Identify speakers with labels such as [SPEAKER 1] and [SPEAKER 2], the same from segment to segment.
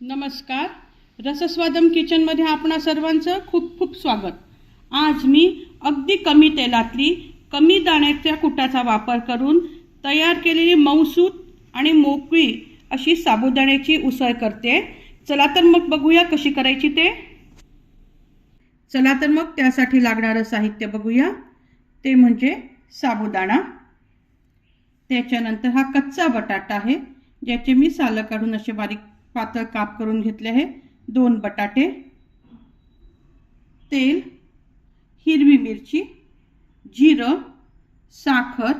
[SPEAKER 1] नमस्कार. रसस्वादम किचनमध्ये आपणा सर्वांचं खूप खूप स्वागत. आज मी अगदी कमी तेलातली कमी दाण्याच्या कुटाचा वापर करून तयार केलेली मऊसूत आणि मोकळी अशी साबुदाण्याची उसळ करते. चला तर मग बघूया कशी करायची ते. चला तर मग त्यासाठी लागणारं साहित्य बघूया. ते म्हणजे साबुदाणा. त्याच्यानंतर हा कच्चा बटाटा आहे ज्याचे मी सालं काढून असे बारीक पातळ काप करून घेतले आहे. दोन बटाटे तेल हिरवी मिरची जिरं साखर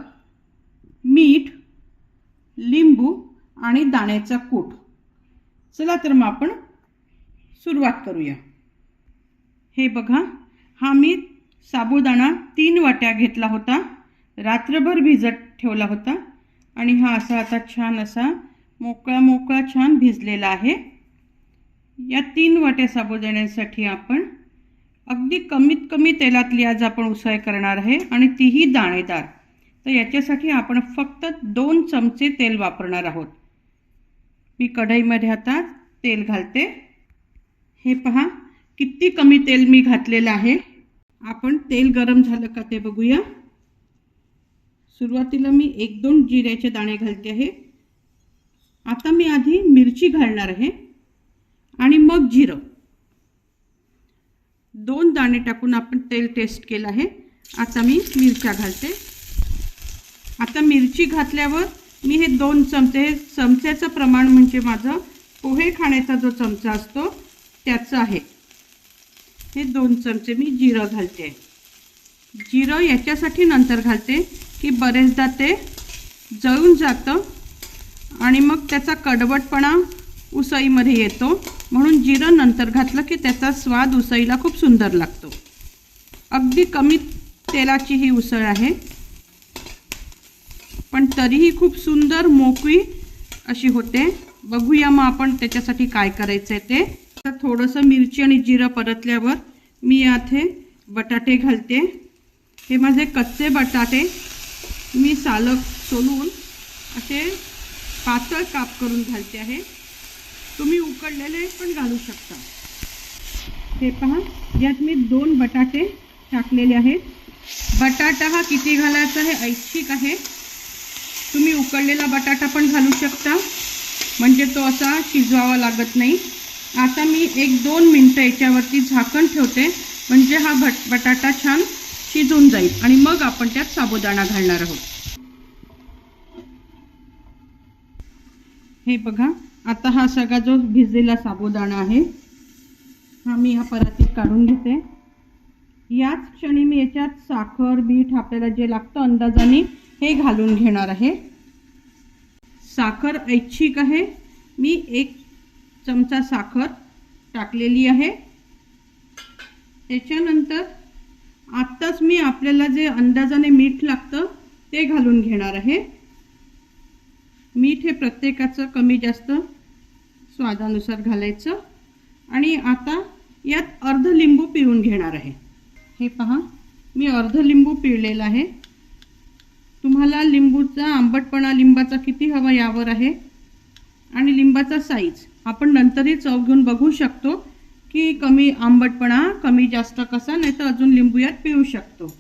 [SPEAKER 1] मीठ लिंबू आणि दाण्याचा कूट. चला तर मग आपण सुरुवात करूया. हे बघा हा मी साबुदाणा तीन वाट्या घेतला होता. रात्रभर भिजत ठेवला होता. आणि हा असा आता छान असा मोकळा मोकळा छान भिजलेला आहे. या तीन वाट्या साबुदाण्यासाठी आपण अगदी कमीत कमी तेलातली आज आपण उसळ करणार आहे आणि तीही दाणेदार. तर याच्यासाठी आपण फक्त दोन चमचे तेल वापरणार आहोत. मी कढईमध्ये आता तेल घालते. हे पहा किती कमी तेल मी घातलेलं आहे. आपण तेल गरम झालं का ते बघूया. सुरुवातीला मी एक दोन जिऱ्याचे दाणे घालते आहे. आता मी आधी मिरची घालणार आहे आणि मग जिरं. दोन दाणे टाकून आपण तेल टेस्ट केलं आहे. आता मी मिरच्या घालते. आता मिरची घातल्यावर मी हे दोन चमचे हे चमच्याचं प्रमाण म्हणजे माझं पोहे खाण्याचा जो चमचा असतो त्याचं आहे. हे दोन चमचे मी जिरं घालते. जिरं याच्यासाठी नंतर घालते की बरेचदा ते जळून जातं आणि मग त्याचा कडवटपणा उसळीमध्ये येतो. म्हणून जिरं नंतर घातलं की त्याचा स्वाद उसळीला खूप सुंदर लागतो. अगदी कमी तेलाची ही उसळ आहे. पण तरीही खूप सुंदर मोकळी अशी होते. बघूया मग आपण त्याच्यासाठी काय करायचं आहे ते. तर थोडंसं मिरची आणि जिरं परतल्यावर मी याथे बटाटे घालते. हे माझे कच्चे बटाटे मी सालक सोलून असे पातळ काप करून घालते आहे. तुम्ही उकडलेले पण घालू शकता. हे पहा यात मी दोन बटाटे टाकलेले आहेत. बटाटा हा किती घालायचा हे ऐच्छिक आहे. तुम्ही उकडलेला बटाटा पण घालू शकता. म्हणजे तो असा शिजवावा लागत नाही. आता मी एक दोन मिनटं याच्यावरती झाकण ठेवते. म्हणजे हा भट बटाटा छान शिजून जाईल आणि मग आपण त्यात साबुदाणा घालणार आहोत. हे बघा आता हा सगळा जो भिजलेला साबुदाणा आहे हा मी ह्या परातीत काढून घेते. याच क्षणी मी याच्यात साखर बीठ आपल्याला जे लागतं अंदाजाने हे घालून घेणार आहे. साखर ऐच्छिक आहे. मी एक चमचा साखर टाकलेली आहे. त्याच्यानंतर आत्ताच मी आपल्याला जे अंदाजाने मीठ लागतं ते घालून घेणार आहे. मीठ हे प्रत्येकाचं कमी जास्त स्वादानुसार घालायचं. आणि आता यात अर्ध लिंबू पिळून घेणार आहे. हे पहा मी अर्ध लिंबू पिळलेला आहे. तुम्हाला लिंबूचा आंबटपणा लिंबाचा किती हवा यावर आहे. आणि लिंबाचा साईज आपण नंतरही चव घेऊन बघू शकतो. की कमी आंबटपणा कमी जास्त कसा नाही तर अजून लिंबू यात पिऊ शकतो.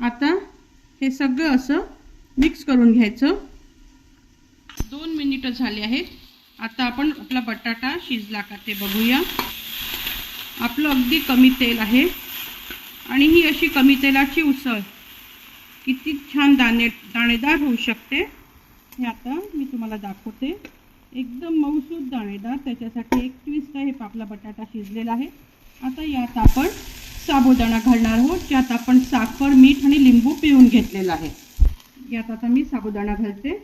[SPEAKER 1] आता हे सगळं असं मिक्स करून घ्यायचं. दोन मिनिटं झाली आहेत. आता आपण आपला बटाटा शिजला का ते बघूया. आपलं अगदी कमी तेल आहे. आणि ही अशी कमी तेलाची उसळ. किती छान दाणे दाणेदार होऊ शकते. हे आता मी तुम्हाला दाखवते. एकदम मऊसूद दाणेदार. त्याच्यासाठी एक ट्विस्ट आपला बटाटा शिजलेला आहे. आता यात आपण साबुदाणा घालणार आहोत. ज्यात आपण साखर मीठ आणि लिंबू पिळून घेतलेला आहे. यात आता मी साबुदाणा घालते.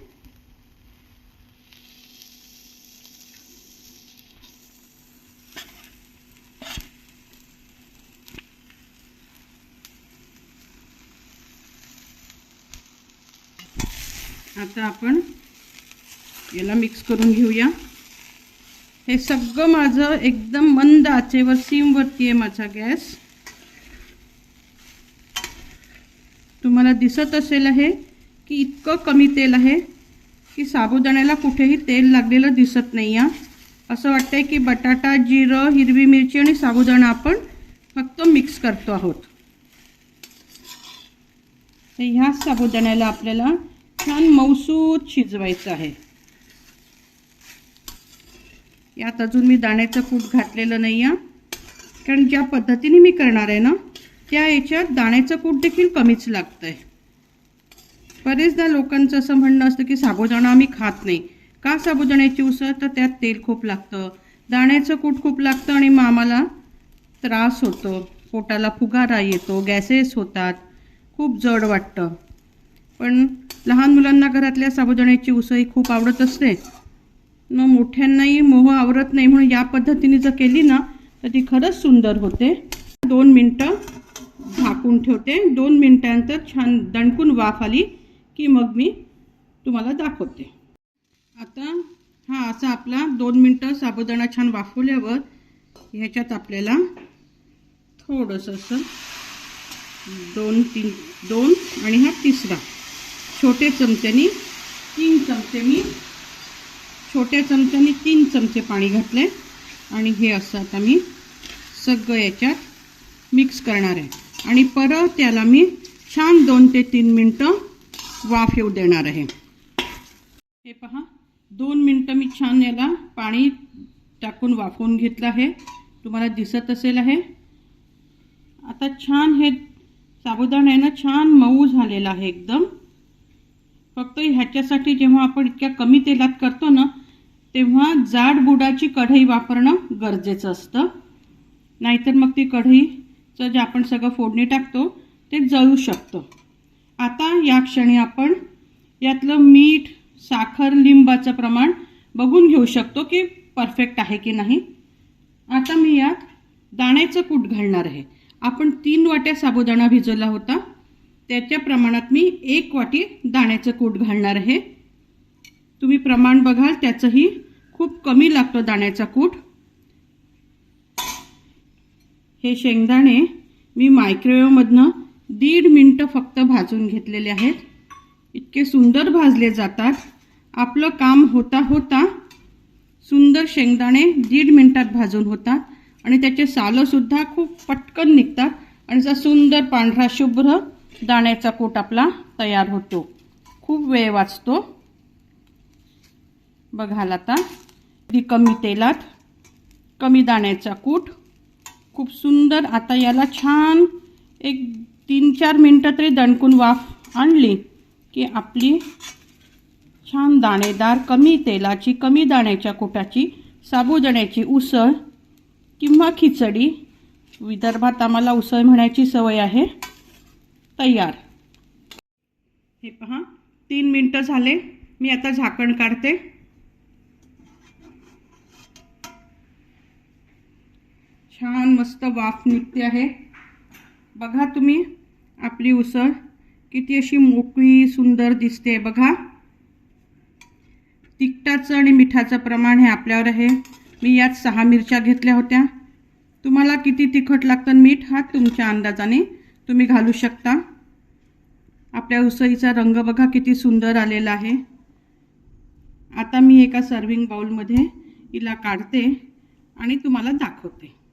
[SPEAKER 1] आता आपण याला मिक्स करून घेऊया. हे सगळं माझं एकदम मंद आचेवर सीमवरती आहे माझा गॅस. तुम्हाला दिसत असेल हे की इतकं कमी तेल आहे की साबुदाण्याला कुठेही तेल लागलेलं दिसत नाही आहे असं वाटतंय की बटाटा जिरं हिरवी मिरची आणि साबुदाणा आपण फक्त मिक्स करतो आहोत. तर ह्याच साबुदाण्याला आपल्याला छान मौसूद शिजवायचं आहे. यात अजून मी दाण्याचं कूट घातलेलं नाही आहे कारण ज्या पद्धतीने मी करणार आहे ना त्या याच्यात दाण्याचं कूट देखील कमीच लागतं आहे बरेचदा लोकांचं असं म्हणणं असतं की साबुदाणा आम्ही खात नाही. का साबुदाण्याची उसळ? तर त्यात तेल खूप लागतं. दाण्याचं कूट खूप लागतं आणि मग आम्हाला त्रास होतो. पोटाला फुगारा येतो गॅसेस होतात. खूप जड वाटतं. पण लहान मुलांना घरातल्या साबुदाण्याची उसळ खूप आवडत असते. मग मोठ्यांनाही मोह आवरत नाही म्हणून या पद्धतीने जर केली ना तर ती खरंच सुंदर होते. दोन मिनटं झाकून ठेवते. दोन मिनटानंतर छान दणकून वाफ आली की मग मी तुम्हाला दाखवते. आता हा असा आपला दोन मिनटं साबुदाणा छान वाफवल्यावर ह्याच्यात आपल्याला थोडंसं असं दोन तीन दोन आणि हा तिसरा छोटे चमच्यानी तीन चमचे मी छोट्या चमच्यानी तीन चमचे पाणी घातले आणि हे असं आता मी सगळं याच्यात मिक्स करणार आहे. आणि परत त्याला मी छान दोन ते तीन मिनटं वाफ येऊ देणार आहे. हे पहा दोन मिनटं मी छान याला पाणी टाकून वाफवून घेतलं आहे. तुम्हाला दिसत असेल आहे. आता छान हे साबुदाणा आहे ना छान मऊ झालेला आहे एकदम. फक्त ह्याच्यासाठी जेव्हा आपण इतक्या कमी तेलात करतो ना तेव्हा जाड बुडाची कढई वापरणं गरजेचं असतं. नाहीतर मग ती कढईचं जे आपण सगळं फोडणी टाकतो ते जळू शकतं. आता या क्षणी आपण यातलं मीठ साखर लिंबाचं प्रमाण बघून घेऊ शकतो की परफेक्ट आहे की नाही. आता मी यात दाण्याचं कूट घालणार आहे. आपण तीन वाट्या साबुदाणा भिजवला होता. त्याच्या प्रमाणात मी एक वाटी दाण्याचं कूट घालणार आहे. तुम्ही प्रमाण बघाल त्याचंही खूप कमी लागतो दाण्याचा कूट. हे शेंगदाणे मी मायक्रोवेव्हमधनं दीड मिनटं फक्त भाजून घेतलेले आहेत. इतके सुंदर भाजले जातात. आपलं काम होता होता सुंदर शेंगदाणे दीड मिनटात भाजून होतात आणि त्याचे सालंसुद्धा खूप पटकन निघतात आणि असा सुंदर पांढरा शुभ्र दाण्याचा कूट आपला तयार होतो. खूप वेळ वाचतो. बघाल आता. ती कमी तेलात कमी दाण्याचा कूट. खूप सुंदर. आता याला छान एक तीन चार मिनटं तरी दणकून वाफ आणली की आपली छान दाणेदार कमी तेलाची कमी दाण्याच्या कुटाची साबुदाण्याची उसळ किंवा खिचडी. विदर्भात आम्हाला उसळ म्हणायची सवय आहे. तयार. हे पहा तीन मिनटं झाले. मी आता झाकण काढते. छान मस्त वाफ निघते आहे. बघा तुम्ही आपली उसळ. किती अशी मोकळी सुंदर दिसते बघा. तिखटाचं आणि मिठाचं प्रमाण हे आपल्यावर आहे. मी यात सहा मिरच्या घेतल्या होत्या. तुम्हाला किती तिखट लागतं मीठ हा तुमच्या अंदाजाने तुम्ही घालू शकता. आपल्या उसळीचा रंग बघा किती सुंदर आलेला आहे. आता मी एका सर्विंग बाउलमध्ये हिला काढते आणि तुम्हाला दाखवते.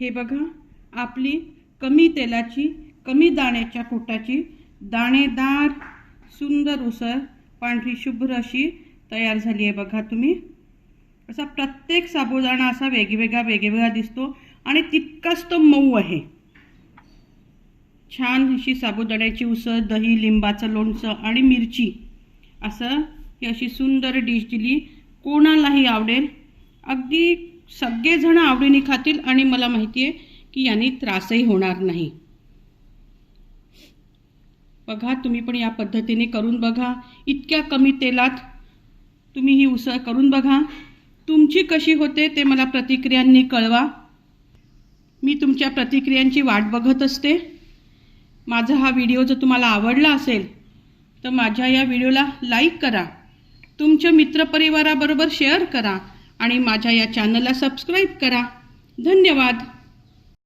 [SPEAKER 1] हे बघा आपली कमी तेलाची कमी दाण्याच्या पोटाची दाणेदार सुंदर उसळ पांढरी शुभ्र अशी तयार झाली आहे बघा तुम्ही. असा प्रत्येक साबुदाणा असा वेगवेगळा वेगवेगळा दिसतो आणि तितकाच तो मऊ आहे. छान अशी साबुदाण्याची उसळ दही लिंबाचं लोणचं आणि मिरची असं ही अशी सुंदर डिश दिली. कोणालाही आवडेल अगदी सगळेजण आवडीने खातील आणि मला माहिती आहे की यांनी त्रासही होणार नाही. बघा तुम्ही पण या पद्धतीने करून बघा. इतक्या कमी तेलात तुम्ही ही उसळ करून बघा. तुमची कशी होते ते मला प्रतिक्रियांनी कळवा. मी तुमच्या प्रतिक्रियांची वाट बघत असते. माझा हा व्हिडिओ जर तुम्हाला आवडला असेल तर माझ्या या व्हिडिओला लाईक करा. तुमच्या मित्रपरिवाराबरोबर शेअर करा. आणि माझ्या या चॅनलला सबस्क्राईब करा. धन्यवाद.